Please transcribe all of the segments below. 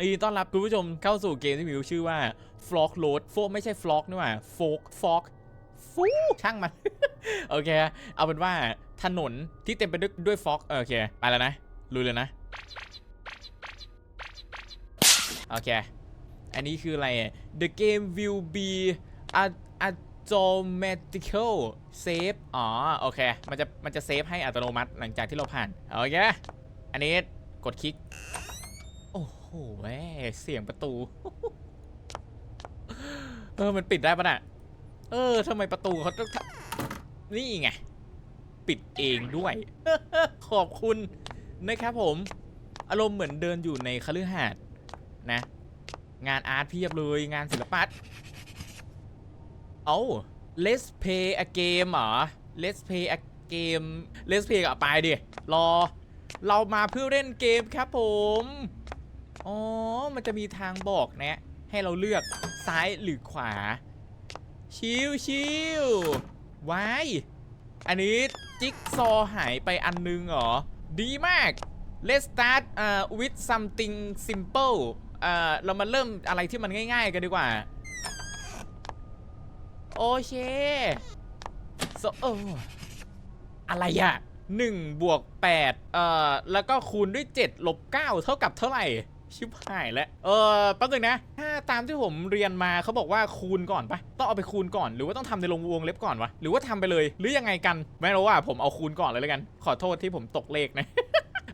ยินดีต้อนรับคุณผู้ชมเข้าสู่เกมที่มีชื่อว่า Flock Road โฟไม่ใช่ Flock นี่หว่า Folk Folk ฟูช่างมัน โอเค เอาเป็นว่าถนนที่เต็มไปด้วยด้วยฟอกโอเค ไปแล้วนะลุยเลยนะ โอเค อันนี้คืออะไร The game will be a automatical save อ๋อ โอเค มันจะมันจะเซฟให้อัตโนมัติหลังจากที่เราผ่าน โอเค อันนี้กดคลิก หแม่เสียงประตู เออมันปิดได้ปะน่ะ เออทำไมประตูเขาต้องนี่ไง ปิดเองด้วย ขอบคุณนะครับผม อารมณ์เหมือนเดินอยู่ในคฤหาสน์นะ งานอาร์ตเพียบเลยงานศิลปะเอา let's play a game เหรอ let's play a game let's play กับไปดิ รอ เรามาเพื่อเล่นเกมครับผม อ๋อ มันจะมีทางบอกนะ ให้เราเลือกซ้ายหรือขวา ชิวชิววายอันนี้จิ๊กซอว์หายไปอันนึงเหรอ ดีมาก Let's start uh, with something simple เอ่อเรามาเริ่มอะไรที่มันง่าย ๆ กันดีกว่า โอเค so เอออะไรอะ1บวก8เอ่อ แล้วก็คูณด้วย 7 ลบ 9 เท่ากับเท่าไหร่ ชิบหายแล้ว เออแป๊บนึงนะ ถ้าตามที่ผมเรียนมาเขาบอกว่าคูณก่อนปะต้องเอาไปคูณก่อน หรือว่าต้องทำในลงวงเล็บก่อนวะ หรือว่าทำไปเลย หรือยังไงกัน ไม่รู้ว่าผมเอาคูณก่อนเลยแล้วกัน ขอโทษที่ผมตกเลขนะ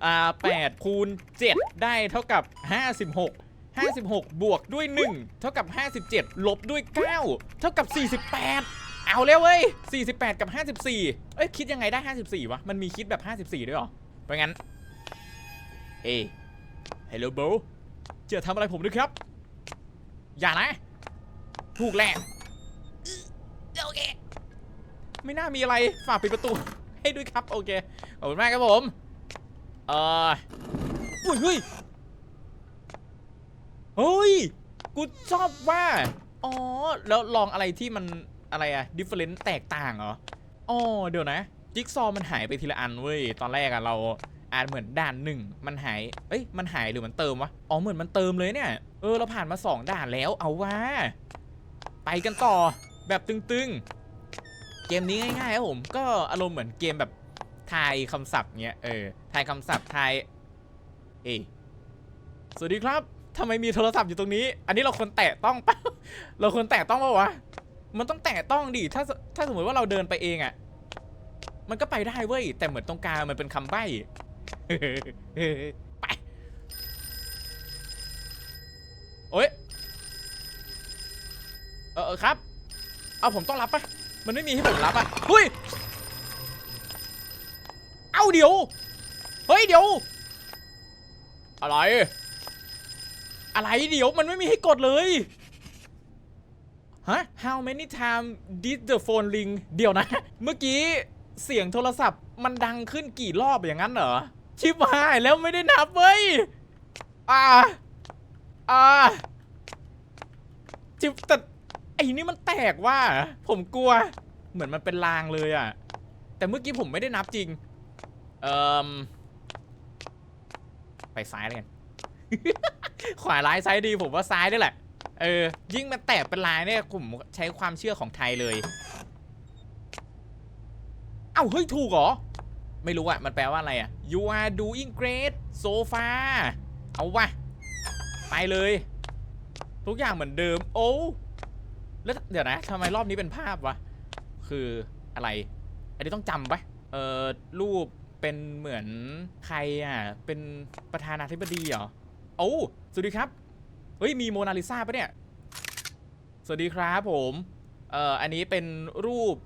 อ่า8คูณ7ได้เท่ากับ56 56 บวกด้วย 1 เท่ากับ 57 ลบด้วย 9 เท่ากับ 48 เอาแล้วเว้ย 48 กับ 54 เอ้ย คิดยังไงได้ 54 วะ มันมีคิดแบบ 54 ด้วยเหรอเพราะงั้น เอ Hello bro จะทำอะไรผมด้วยครับ อย่านะ ถูกแหละโอเค ไม่น่ามีอะไร ฝากปิดประตู ให้ด้วยครับ โอเค ขอบคุณมากครับผม เอออุ้ยเฮ้ยเฮ้ย กูชอบว่า อ๋อ แล้วลองอะไรที่มันอะไรอะ different แตกต่างเหรอ อ๋อ เดี๋ยวนะ จิ๊กซอว์มันหายไปทีละอันเว้ย ตอนแรกอะเรา อ่าเหมือนด่านหนึ่งมันหาย เอ้ย มันหายหรือมันเติมวะ อ๋อ เหมือนมันเติมเลยเนี่ย เออ เราผ่านมา 2 ด่านแล้ว เอาว่า ไปกันต่อ แบบตึงๆ เกมนี้ง่ายๆครับผม ก็อารมณ์เหมือนเกมแบบทายคำศัพท์เงี้ย เออ ทายคำศัพท์ทาย เอสวัสดีครับทำไมมีโทรศัพท์อยู่ตรงนี้ อันนี้เราควรแตะต้องปะเราควรแตะต้องปะวะ มันต้องแตะต้องดิ ถ้า ถ้าสมมติว่าเราเดินไปเองอะมันก็ไปได้เว้ย แต่เหมือนตรงกลางมันเป็นคำใบ้ ไป โอ๊ยเออเออครับ เอาผมต้องรับปะมันไม่มีให้ผมรับอะเฮ้ย เอาเดี๋ยว เฮ้ยเดี๋ยว อะไร อะไรเดี๋ยวมันไม่มีให้กดเลยฮะ how many time did the phone ring เดี๋ยวนะ เมื่อกี้เสียงโทรศัพท์มันดังขึ้นกี่รอบอย่างนั้นเหรอ ชิบหายแล้วไม่ได้นับเว้ย อ่า อ่าจิบแต่ไอ้นี่มันแตกว่า ผมกลัว เหมือนมันเป็นลางเลยอะแต่เมื่อกี้ผมไม่ได้นับจริง เอ่อ ไปซ้ายเลยกัน ขวาร้ายซ้ายดีผมว่าซ้ายนี่แหละ เออ ยิ่งมันแตกเป็นลายเนี่ยผมใช้ความเชื่อของไทยเลย เอ้าเฮ้ยถูกเหรอ ไม่รู้อะมันแปลว่าอะไรอะ you are doing great so far เอาวะไปเลย ทุกอย่างเหมือนเดิม โอ้แล้วเดี๋ยวนะทำไมรอบนี้เป็นภาพวะ คืออะไร อันนี้ต้องจำปะเออรูปเป็นเหมือนใครอะ เป็นประธานาธิบดีเหรอ โอ้สวัสดีครับ เฮ้ย มีโมนาลิซาปะเนี่ย สวัสดีครับผม เอ่อ อันนี้เป็นรูป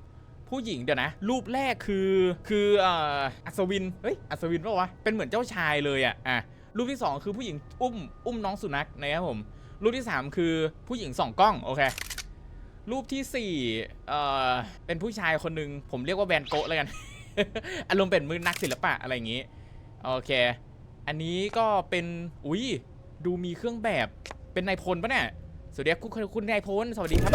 ผู้หญิงเดี๋ยวนะ รูปแรกคือคืออ่ออัศวินเฮ้ยอัศวินปะวะเป็นเหมือนเจ้าชายเลยอะอะรูปที่สองคือผู้หญิงอุ้มอุ้มน้องสุนัขนะครับผมรูปที่สามคือผู้หญิงส่องกล้องโอเครูปที่สี่เอ่อเป็นผู้ชายคนหนึ่งผมเรียกว่าแวนโกะแล้วกัน อารมณ์เป็นมือนักศิลปะอะไรอย่างงี้โอเค อันนี้ก็เป็นอุ้ยดูมีเครื่องแบบเป็นนายพลปะเนี่ยสวัสดีครับคุณคุณนายพลสวัสดีครับ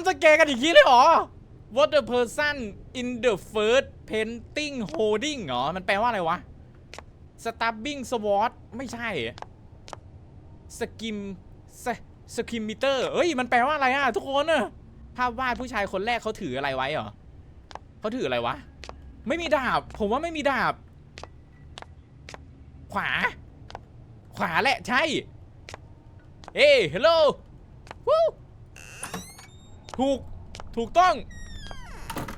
ำสแกร์กันอีกทีเลยเหรอ What the person in the first painting holding เหรอ มันแปลว่าอะไรวะ Stabbing sword ไม่ใช่ Skim Skimimeter เอ้ย มันแปลว่าอะไรอะ ทุกคนอะภาพวาดผู้ชายคนแรกเขาถืออะไรไว้เหรอเขาถืออะไรวะ ไม่มีดาบ ผมว่าไม่มีดาบ ขวา ขวาแหละ ใช่ เอ้ ฮัลโหลวู้ ถูก ถูกต้อง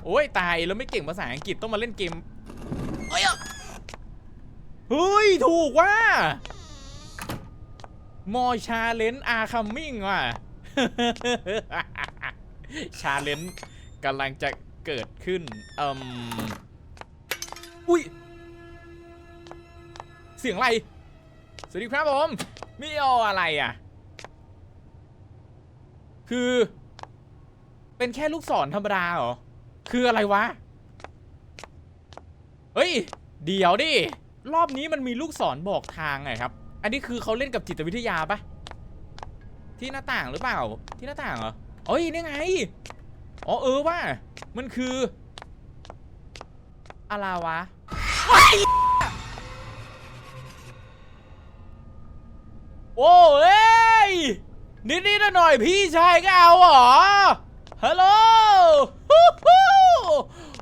โอ้ยตายแล้วไม่เก่งภาษาอังกฤษต้องมาเล่นเกมเอ้ยเฮ้ย ถูกว่ามอชาเลนอาคัมมิ่งว่ะ ชาเลนกำลังจะเกิดขึ้นอืมอุ้ย เสียงอะไร สวัสดีครับผม มีเออะไรอะ คือ เป็นแค่ลูกศรธรรมดาเหรอ คืออะไรวะ เฮ้ย เดี๋ยวดิ รอบนี้มันมีลูกศรบอกทางไงครับ อันนี้คือเขาเล่นกับจิตวิทยาปะที่หน้าต่างหรือเปล่า ที่หน้าต่างเหรอเอ้ยนี่ไง อ๋อเออว่า มันคืออะไรวะโอ้ยนิดนิดหน่อยพี่ชายก็เอาเหรอ ฮัลโหล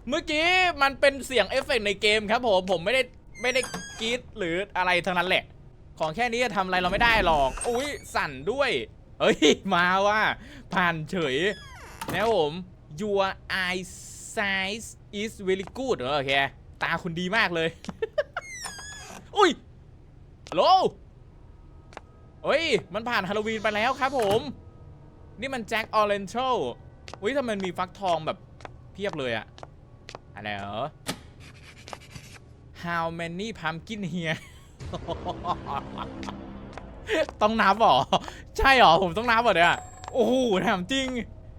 เมื่อกี้มันเป็นเสียงเอฟเฟกต์ในเกมครับผมผมไม่ได้ไม่ได้กรีดหรืออะไรทั้งนั้นแหละ ของแค่นี้จะทำอะไรเราไม่ได้หรอก อุ้ยสั่นด้วยเฮ้ยมาว่า ผ่านเฉยนะผม your eye size is very good เออโอเค ตาคุณดีมากเลย อุ้ยฮัลโหลเฮ้ย มันผ่านฮาโลวีนไปแล้วครับผม นี่มันแจ็คออเรนเชล อุ้ยทำไมมันมีฟักทองแบบเพียบเลยอะอะไรเหรอ How many pumpkin here ต้องนับเหรอ ใช่เหรอ ผมต้องนับเหรอเนี่ยโอ้โหถามจริง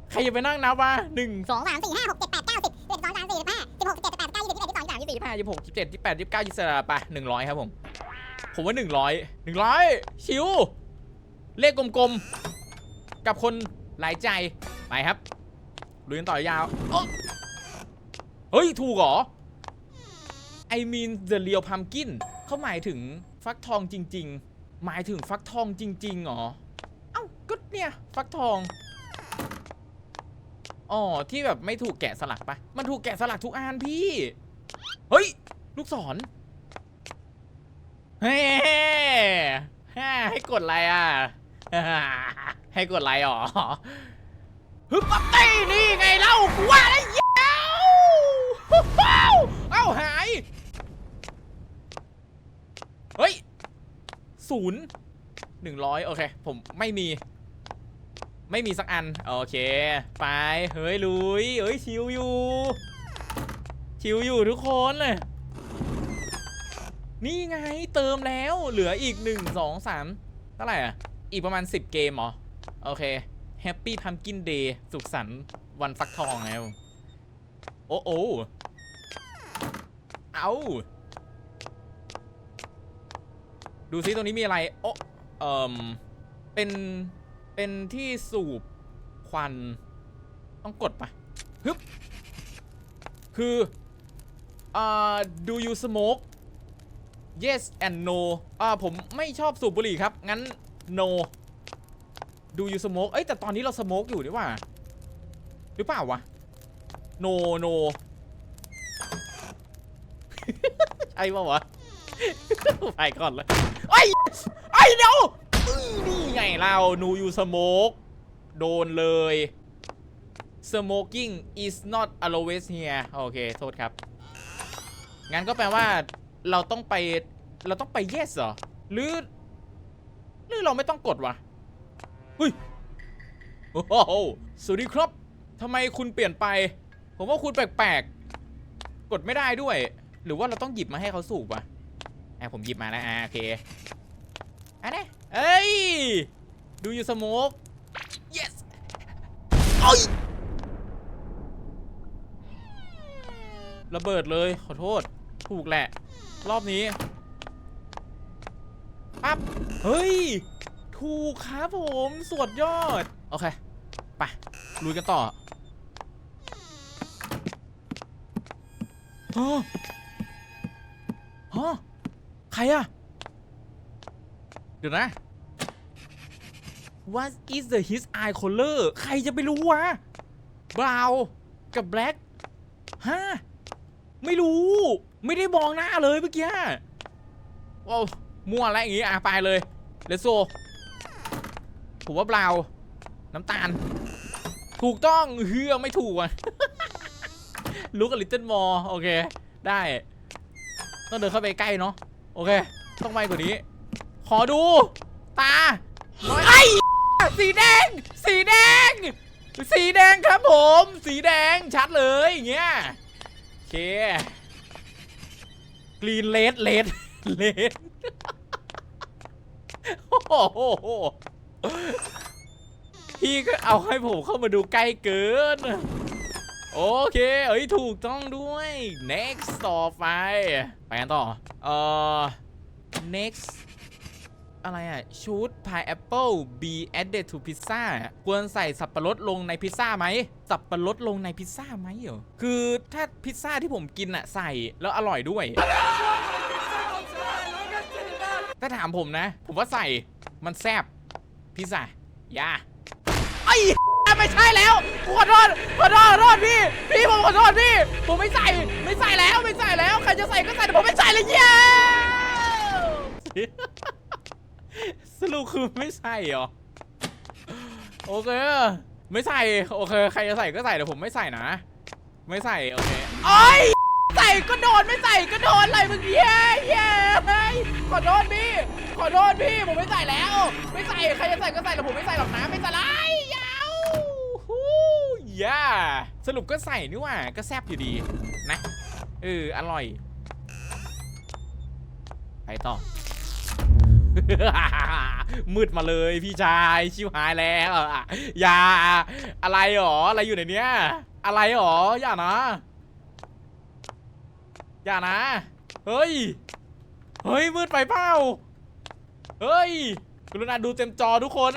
ใครจะไปนั่งนับวะหนึ่งสองสามสี่ห้าหกเจ็ดแปดเก้าสิบสิบเอ็ดสองสามสี่สิบห้าสิบหกสิบเจ็ดสิบแปดสิบเก้ายี่สิบยี่สิบเอ็ดสองยี่สิบสามยี่สิบสี่ยี่สิบห้ายี่สิบหกยี่สิบเจ็ดยี่สิบแปดยี่สิบเก้ายี่สิบไปหนึ่งร้อยครับผม ผมว่าหนึ่งร้อยหนึ่งร้อยชิว เลขกลมๆ กับคนหลายใจ ไปครับ ลุยกันต่อยาวเฮ้ย ถูกเหรอ I mean the real pumpkin เขาหมายถึงฟักทองจริง ๆ หมายถึงฟักทองจริงๆเหรอ เอ้าก็เนี่ย ฟักทอง อ๋อ ที่แบบไม่ถูกแกะสลักปะ มันถูกแกะสลักทุกอันพี่ เฮ้ย ลูกศร เฮ้ให้กดอะไรอะ ให้กดอะไรอ๋อ ฮึบปั๊บตี้นี่ไงเล่ากูว่าแล้วยาวเอ้าหาย เฮ้ยศูนย์หนึ่งร้อยโอเค ผมไม่มี ไม่มีสักอัน โอเค ไป เฮ้ย ลุย เฮ้ย ชิวอยู่ ชิวอยู่ทุกคนเลยนี่ไงเติมแล้วเหลืออีก1 2 3เท่าไหร่อะ อีกประมาณ10เกมเหรอ โอเค Happy Pumpkin Day สุขสันต์วันฟักทองไงโอ้โอ้เอาดูซิตรงนี้มีอะไร โอ้เอ่มเป็น เป็นที่สูบควัน ต้องกดปะฮึบ คืออ่า do you smoke yes and no อ่า ผมไม่ชอบสูบบุหรี่ครับ งั้น no do you smoke เอ้ยแต่ตอนนี้เรา smoke อยู่นี่ว่า หรือเปล่าวะ no no ใช่ปะวะไปก่อนเลยไอ้ไอ้เดี๋ยวนี่ไงเรา no you smoke โดนเลย smoking is not always here โอเค โทษครับ งั้นก็แปลว่า เราต้องไป เราต้องไป yes เหรอ หรือ หรือเราไม่ต้องกดวะ ฮ้ยโอ้โหสวัสดีครับทำไมคุณเปลี่ยนไป ผมว่าคุณแปลกๆ กดไม่ได้ด้วย หรือว่าเราต้องหยิบมาให้เขาสูบวะอะผมหยิบมาแล้วอะโอเคอันนี้เอ้ย ดูยูสโมก yes เอ้ยระเบิดเลยขอโทษ ถูกแหละ รอบนี้ปั๊บเฮ้ย ถูกครับผมสวดยอด โอเค ไป ลุยกันต่อฮะฮะใครอะเดี๋ยวนะ What is the his eye color ใครจะไปรู้วะบราวกับแบล็กฮะ ไม่รู้ ไม่ได้มองหน้าเลยเมื่อกี้ว้าวมั่วแล้วอย่างงี้อะไปเลย เลโซ ผมว่าบราวน์น้ำตาล ถูกต้องเฮือไม่ถูกอะลุกกับลิตเติ้ลมอโอเค ได้ ต้องเดินเข้าไปใกล้เนาะโอเค ต้องไวกว่านี้ ขอดู ตาไอ้สีแดง สีแดง สีแดงครับผม สีแดงชัดเลยอย่างเงี้ยโอเคกรีนเลดเลดเลดโอ้โห พี่ก็เอาให้ผมเข้ามาดูใกล้เกิน โอเค เอ้ยถูกต้องด้วย next ต่อไป ไปกันต่อ เอ่อ next อะไรอะ should pineapple be added to pizza ควรใส่สับปะรดลงในพิซซ่าไหม สับปะรดลงในพิซซ่าไหมเหรอ คือถ้าพิซซ่าที่ผมกินอะใส่แล้วอร่อยด้วย ถ้าถามผมนะ ผมว่าใส่มันแซบ พิซซ่าอย่าไอ้ไม่ใช่แล้วขอโทษขอโทษขอโทษพี่ พี่ผมขอโทษพี่ ผมไม่ใส่ไม่ใส่แล้วไม่ใส่แล้วใครจะใส่ก็ใส่แต่ผมไม่ใส่เลยเย้สรุปคือไม่ใส่เหรอโอเค ไม่ใส่โอเค ใครจะใส่ก็ใส่แต่ผมไม่ใส่นะ ไม่ใส่โอเคโอ้ย ก็โดนไม่ใส่ก็โดนอะไรเมื่อกี้เย้เย้ขอโทษพี่ ขอโทษพี่ผมไม่ใส่แล้ว ไม่ใส่ใครจะใส่ก็ใส่แต่ผมไม่ใส่หรอกนะไม่ใส่ไรยาวฮู้ย่าสรุปก็ใส่นี่ว่าก็แซ่บอยู่ดีนะเอออร่อย ไปต่อมืดมาเลยพี่ชายชิวหายแล้วอย่าอะไรหรออะไรอยู่ในเนี้ยอะไรหรออย่านะ อย่านะ เฮ้ย เฮ้ย มืดไปเปล่า เฮ้ย กรุณาดูเต็มจอทุกคน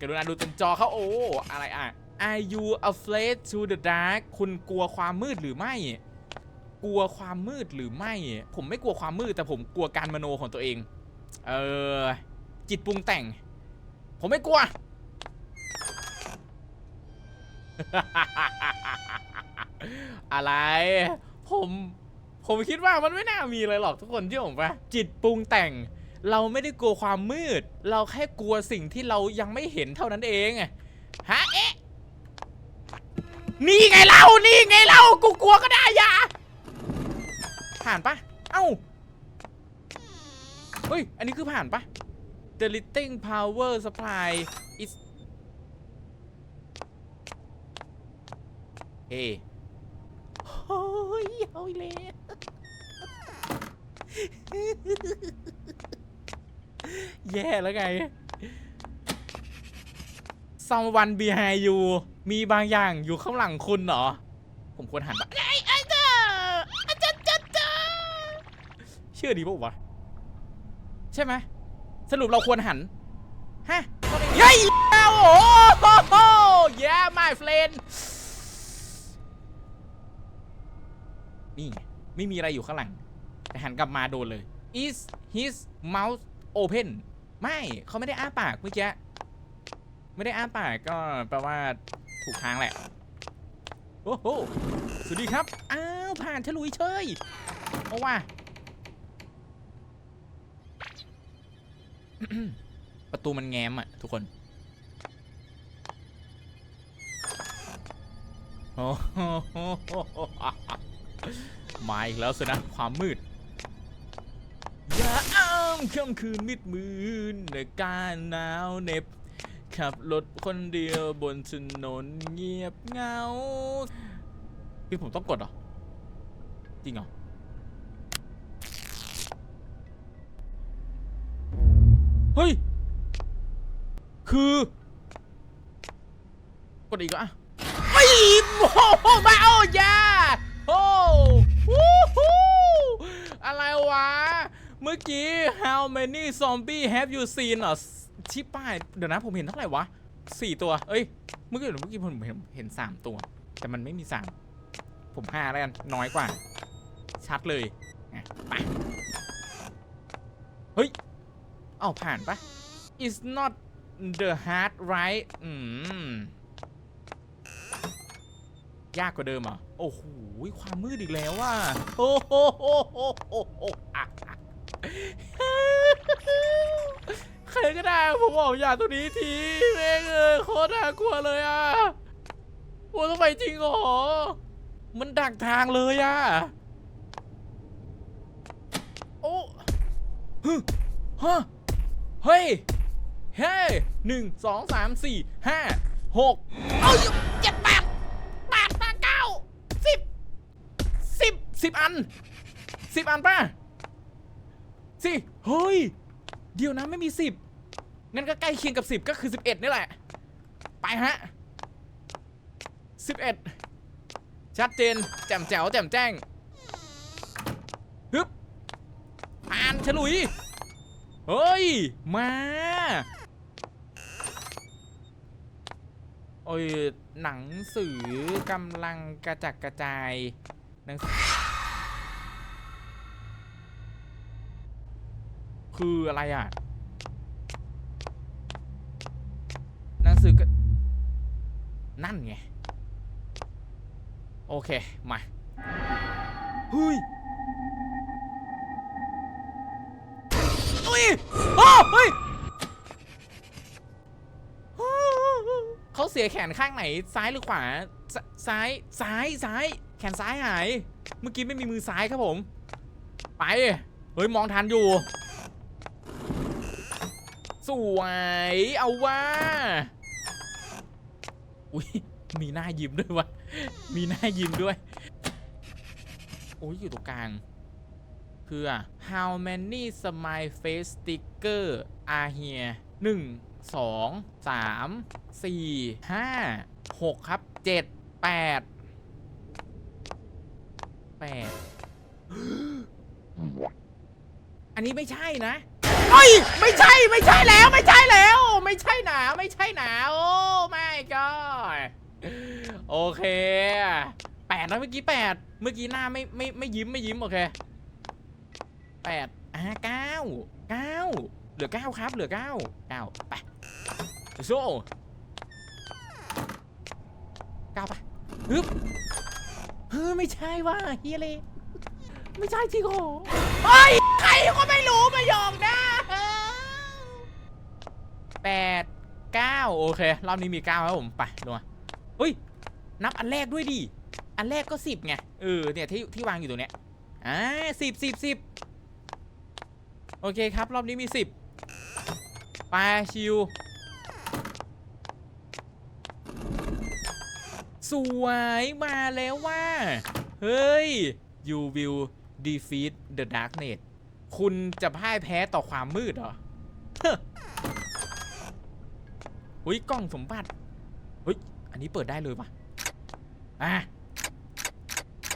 กรุณาดูเต็มจอเขาโอ้ อะไรอะ Are you afraid to the dark คุณกลัวความมืดหรือไม่ กลัวความมืดหรือไม่ ผมไม่กลัวความมืดแต่ผมกลัวการมโนของตัวเอง เออ จิตปรุงแต่ง ผมไม่กลัว อะไร ผม ผมคิดว่ามันไม่น่ามีเลยหรอกทุกคนที่ผมปะจิตปรุงแต่ง เราไม่ได้กลัวความมืด เราแค่กลัวสิ่งที่เรายังไม่เห็นเท่านั้นเองฮะเอ๊ะนี่ไงเรานี่ไงเรากูกลัวก็ได้ย่าผ่านปะเอ้าเฮ้ย อันนี้คือผ่านปะ The l i t i n g Power Supply is เฮ้ โอ้ยเอาอีกแล้วแย่แล้วไง Someone behind you มีบางอย่างอยู่ข้างหลังคุณเหรอ ผมควรหันปะไอ้ไอ้เจ้าอาจารย์จ้าจ้าเชื่อดีป่าวะ ใช่ไหม สรุปเราควรหัน ฮะเย้ยโอ้โห yeah my friend นี่ ไม่มีอะไรอยู่ข้างหลัง แต่หันกลับมาโดนเลย is his mouth open ไม่เขาไม่ได้อ้าปากเมื่อกี้ไม่ได้อ้าปากก็แปลว่าถูกทางแหละ โอ้โห สวัสดีครับ อ้าว ผ่านฉลุยเชยเอาว่า ประตูมันแง้มอะ ทุกคน โอ้โห มาอีกแล้วสินะความมืดอย่าอ้ามค่ำคืนมิดมืนในการหนาวเหน็บ ขับรถคนเดียวบนถนนเงียบเหงาพี่ผมต้องกดเหรอ จริงเหรอเฮ้ย คือ กดอีกอะไม่โอ้โหมาโอ้ยาโอ้ วะ เมื่อกี้ how many zombie have you seen เหรอชิปป้ายเดี๋ยวนะผมเห็นเท่าไหร่วะสี่ตัว เอ้ย เมื่อกี้เมื่อกี้ผมเห็นเห็นสามตัว แต่มันไม่มีสามผมห้าแล้วกันน้อยกว่า ชัดเลยไปเฮ้ย เอ้าผ่านปะ it's not the hard right อืม ยากกว่าเดิมอะโอ้โหความมืดอีกแล้วว่ะโอ้โหใครก็ได้ผมบอกอย่าตัวนี้ทีแม่งเอยโคตรน่ากลัวเลยอะโอ้ต้องไปจริงเหรอ มันดักทางเลยอะ โอ้ฮึฮะเฮ้ย เฮ้ยหนึ่งสองสามสี่ห้าหกเอ้ย สิบอันสิบอันป่ะสิเฮ้ย เดี๋ยวนะไม่มีสิบงั้นก็ใกล้เคียงกับสิบก็คือสิบเอ็ดนี่แหละ ไปฮะสิบเอ็ดชัดเจน แจ่มแจ๋วแจ่มแจ้งฮึบผ่านฉลุย เฮ้ย มาโอ้ยหนังสือกำลังกระจัดกระจายหนังสือ คืออะไรอะ หนังสือก็ นั่นไง โอเค มา เฮ้ยอุ้ยอ้เฮ้ย เขาเสียแขนข้างไหน ซ้ายหรือขวาซซ้าย ซ้าย ซ้าย แขนซ้ายหาย เมื่อกี้ไม่มีมือซ้ายครับผม ไป เฮ้ย มองทันอยู่ สวย เอาว่าอุ้ยมีหน้ายิ้มด้วยวะมีหน้ายิ้มด้วยโอ้ยอยู่ตรงกลาง คืออะ how many smile face sticker are here หนึ่งสองสามสี่ห้าหกครับเจ็ดแปดแปดอันนี้ไม่ใช่นะ เอ้ยไม่ใช่ไม่ใช่แล้วไม่ใช่แล้ว ไม่ใช่หนาไม่ใช่หนาโอ้ไม่ก็โอเคแปดนะเมื่อกี้แปดเมื่อกี้หน้าไม่ไม่ไม่ยิ้มไม่ยิ้มโอเคแปดอ่าเก้าเก้าเหลือเก้าครับ เหลือเก้าเก้าไปโซ่เก้าไปฮึบเฮ้ยไม่ใช่ว่าเฮียเลยไม่ใช่จริงโอ้ย ก็ไม่รู้มายองนะแปดเก้าโอเค รอบนี้มีเก้าครับผม ไปดูมาเฮ้ย นับอันแรกด้วยดิ อันแรกก็สิบไง เออ เนี่ยที่ที่วางอยู่ตรงเนี้ย อ่าสิบสิบสิบโอเคครับ รอบนี้มี10ไปชิว สวยมาแล้วว่า เฮ้ย you will defeat the darkness คุณจะพ่ายแพ้ต่อความมืดเหรอเฮ้ออุ้ยกล้องสมบัติเฮ้ยอันนี้เปิดได้เลยปะอะ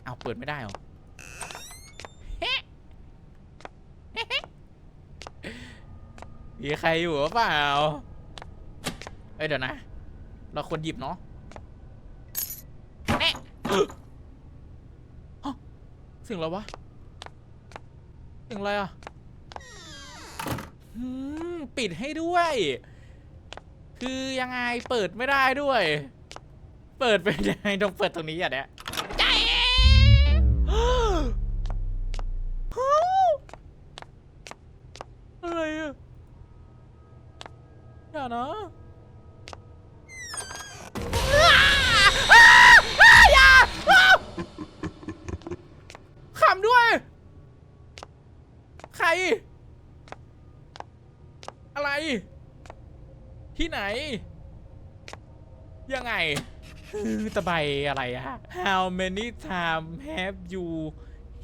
เอาเปิดไม่ได้เหรอมีใครอยู่หรือเปล่า เอ้ยเดี๋ยวนะ เราควรหยิบเนาะแน่ฮะเสียงอะไรวะ เสียงไรอะปิดให้ด้วย คือยังไงเปิดไม่ได้ด้วย เปิดเป็นยังไงต้องเปิดตรงนี้อะเนี่ยอะไรอะอย่านะอย่าขำด้วย ใคร อะไร ที่ ไหน ยังไงตะไบอะไรอะ How many time have you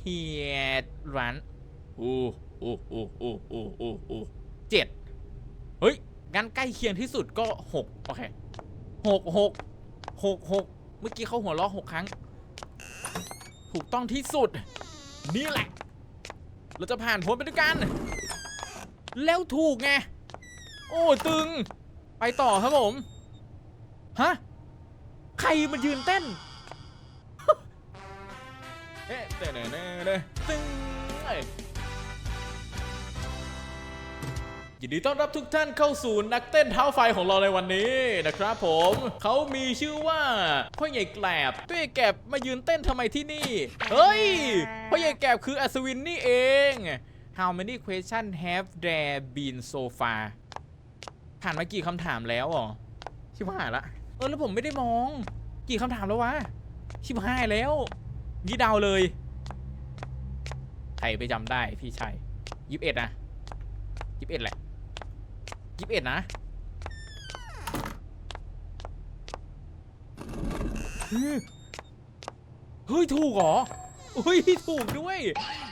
here run โอ้โอ้โอ้โอ้โอ้โอ้โอ้เจ็ดเฮ้ยงั้นใกล้เคียงที่สุดก็หกโอเคหกหกหกหกเมื่อกี้เขาหัวเราะหกครั้ง ถูกต้องที่สุด นี่แหละ เราจะผ่านพ้นไปด้วยกัน แล้วถูกไง โอ้ ตึง ไปต่อครับผม ฮะ ใครมันยืนเต้น เอ๊ะเต้นเน่เน่เน่ตึ้งเอ้ยยินดีต้อนรับทุกท่านเข้าสู่นักเต้นเท้าไฟของเราในวันนี้นะครับผม เขามีชื่อว่าพ่อใหญ่แกลบพ่อใหญ่แกลบมายืนเต้นทำไมที่นี่ เฮ้ยพ่อใหญ่แกลบคืออัศวินนี่เอง How many questions have there been so far ผ่านมากี่คำถามแล้วอะชิบหายละ เออแล้วผมไม่ได้มอง กี่คำถามแล้ววะ ชิบหายแล้วนี่เดาวเลยใครไปจำได้พี่ชัยยี่สิบเอ็ดนะยี่สิบเอ็ดแหละยี่สิบเอ็ดนะเฮ้ย ถูกเหรอเฮ้ย ถูกด้วย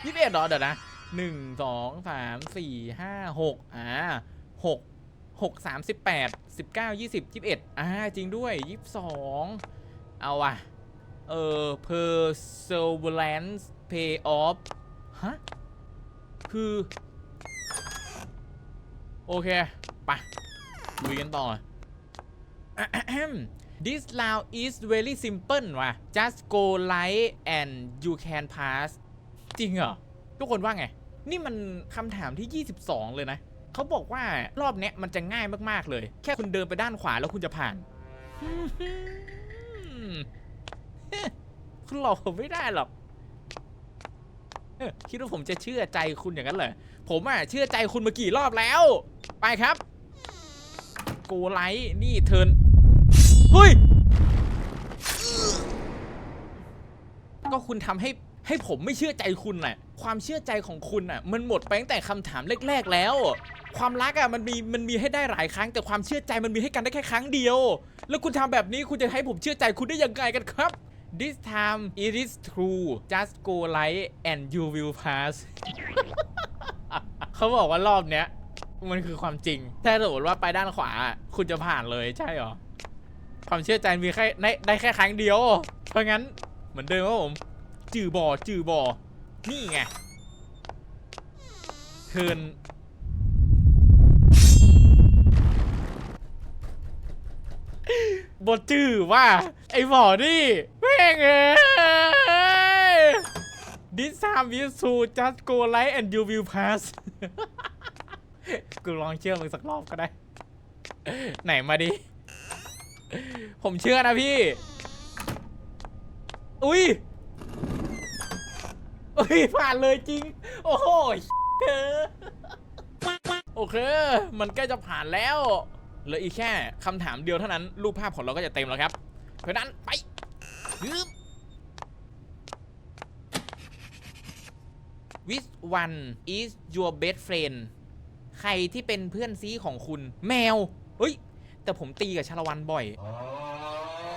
ยี่สิบเอ็ดเหรอเดี๋ยวนะหนึ่งสองสามสี่ห้าหกอ่าหก หกสามสิบแปดสิบเก้ายี่สิบยี่สิบเอ็ดอ่าจริงด้วยยี่สิบสองเอาว่ะเออ perseverance pay off ฮะ คือ โอเคไปลุยกันต่อ This round is very simple ว่ะ just go light and you can pass จริงเหรอ ทุกคนว่าไง นี่มันคำถามที่ 22 เลยนะ เขาบอกว่ารอบเนี้ยมันจะง่ายมากๆเลย แค่คุณเดินไปด้านขวาแล้วคุณจะผ่านคุณหลอกผมไม่ได้หรอกคิดว่าผมจะเชื่อใจคุณอย่างนั้นเหรอผมอะเชื่อใจคุณมากี่รอบแล้ว ไปครับ โกไลท์นี่เทิร์นเฮ้ยก็คุณทำให้ให้ผมไม่เชื่อใจคุณน่ะความเชื่อใจของคุณน่ะ มันหมดไปตั้งแต่คำถามแรก ๆ แล้ว ความรักอะมันมีมันมีให้ได้หลายครั้ง แต่ความเชื่อใจมันมีให้กันได้แค่ครั้งเดียว แล้วคุณทำแบบนี้คุณจะให้ผมเชื่อใจคุณได้ยังไงกันครับ This time it is true just go light and you will pass เขาบอกว่ารอบเนี้ยมันคือความจริง ถ้าสมมติว่าไปด้านขวา คุณจะผ่านเลยใช่หรอ ความเชื่อใจมีแค่ได้แค่ครั้งเดียว เพราะงั้นเหมือนเดิมครับผม จือบอจือบอนี่ไงเทิน บทจือว่า ไอ้หมอนี่แม่งเอ้ย This time is to just go light and you will pass กูลองเชื่อมึงสักรอบก็ได้ ไหนมาดิ ผมเชื่อนะพี่ อุ้ย อุ้ย ผ่านเลยจริง โอ้โหเธอโอเค มันใกล้จะผ่านแล้ว เหลืออีกแค่คำถามเดียวเท่านั้น รูปภาพของเราก็จะเต็มแล้วครับ เพราะนั้นไปฮึบ Which one is your best friend ใครที่เป็นเพื่อนซีของคุณ แมว เฮ้ย แต่ผมตีกับชาละวันบ่อย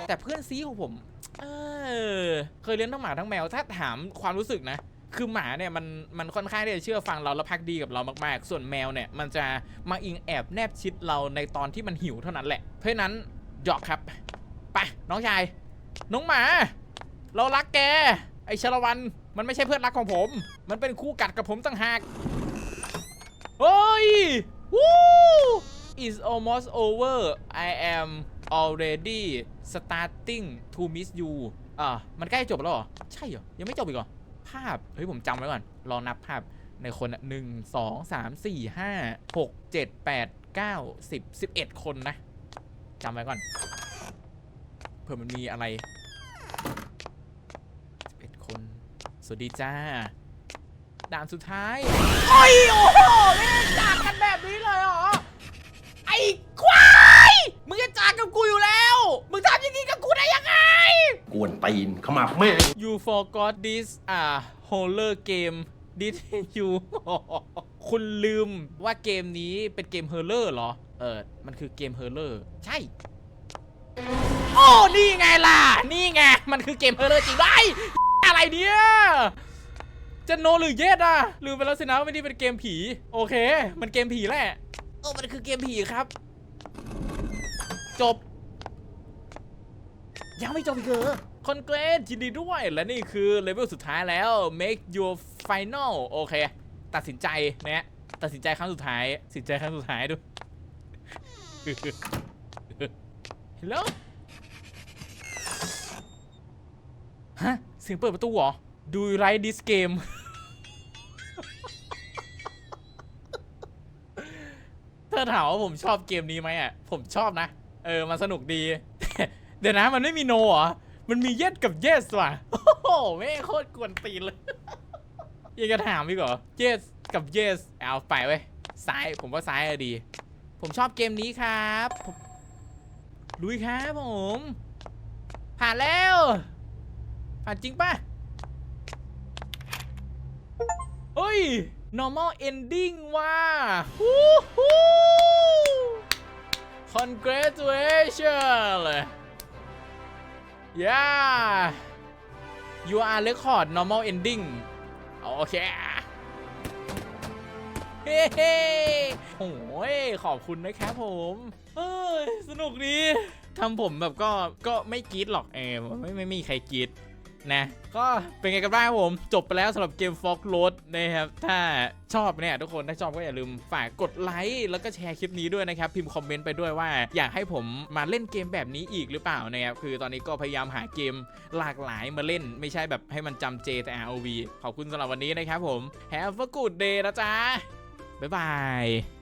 แต่เพื่อนซีของผม เออ เคยเลี้ยงทั้งหมาทั้งแมว ถ้าถามความรู้สึกนะ คือหมาเนี่ยมันมันค่อนข้างที่จะเชื่อฟังเราและพักดีกับเรามากๆ ส่วนแมวเนี่ยมันจะมาอิงแอบแนบชิดเราในตอนที่มันหิวเท่านั้นแหละ เพราะฉะนั้นหยอกครับไปน้องชาย น้องหมา เรารักแก ไอชลวันมันไม่ใช่เพื่อนรักของผม มันเป็นคู่กัดกับผมต่างหากเฮ้ยวู้ is almost over I am already starting to miss you อ่ามันใกล้จบแล้วเหรอ ใช่เหรอ ยังไม่จบอีกเหรอ ภาพ เฮ้ยผมจำไว้ก่อน ลองนับภาพในคนอะหนึ่งสองสามสี่ห้าหกเจ็ดแปดเก้าสิบสิบเอ็ดคนนะจำไว้ก่อน เผื่อมันมีอะไรสิบเอ็ดคน สวัสดีจ้าด่านสุดท้าย โอ้ยโอ้โหไม่ได้จากกันแบบนี้เลยเหรอ ไอ้ควาย มึงจะจากกับกูอยู่แล้ว มึงทำอย่างนี้กับกูได้ยังไง กวนตีนขมับแม่ You forgot this อ่า horror game did you คุณลืมว่าเกมนี้เป็นเกม horror เหรอ เออ มันคือเกม horror ใช่ โอ้ นี่ไงล่ะ นี่ไง มันคือเกม horror จริงได้อะไรเนี่ย จะโนหรือเยสอะลืมไปแล้วสินะว่าไม่ได้เป็นเกมผี โอเค มันเกมผีแหละ โอ้ มันคือเกมผีครับ จบ ยังไม่จบอีกเหรอคอนเกรสยินดีด้วยและนี่คือเลเวลสุดท้ายแล้ว make your final โอเค ตัดสินใจนะตัดสินใจครั้งสุดท้ายสินใจครั้งสุดท้ายด้วยฮัลโหลฮะ เสียงเปิดประตูเหรอดูไลดิสเกมเธอถามว่าผมชอบเกมนี้ไหมอะ ผมชอบนะ เออ มันสนุกดี เดี๋ยวนะมันไม่มีโนเหรอ มันมีเยสกับเยสว่ะ โอ้โหแม่งโคตรกวนตีนเลย ยังจะถามอีกเหรอ yes กับ yes เอาไปเว้ยซ้ายผมว่าซ้ายอะดี ผมชอบเกมนี้ครับผมลุยครับผม ผ่านแล้ว ผ่านจริงป่ะเฮ้ย normal ending ว่ะฮู้ฮู้ congratulations เลย yeah you are record normal ending โอเคเฮ้เฮ้โอ้ยขอบคุณนะครับผมเฮ้ยสนุกดีทำผมแบบก็ก็ไม่กรีดหรอกเออไม่ไม่มีใครกรีด นะก็เป็นไงกันบ้างครับผม จบไปแล้วสำหรับเกม Fog Road นะครับ ถ้าชอบเนี่ยทุกคนถ้าชอบก็อย่าลืมฝากกดไลค์แล้วก็แชร์คลิปนี้ด้วยนะครับ พิมพ์คอมเมนต์ไปด้วยว่า อยากให้ผมมาเล่นเกมแบบนี้อีกหรือเปล่านะครับ คือตอนนี้ก็พยายามหาเกมหลากหลายมาเล่น ไม่ใช่แบบให้มันจำเจแต่ ROV ขอบคุณสำหรับวันนี้นะครับผม Have a good day นะจ๊ะบ๊ายบาย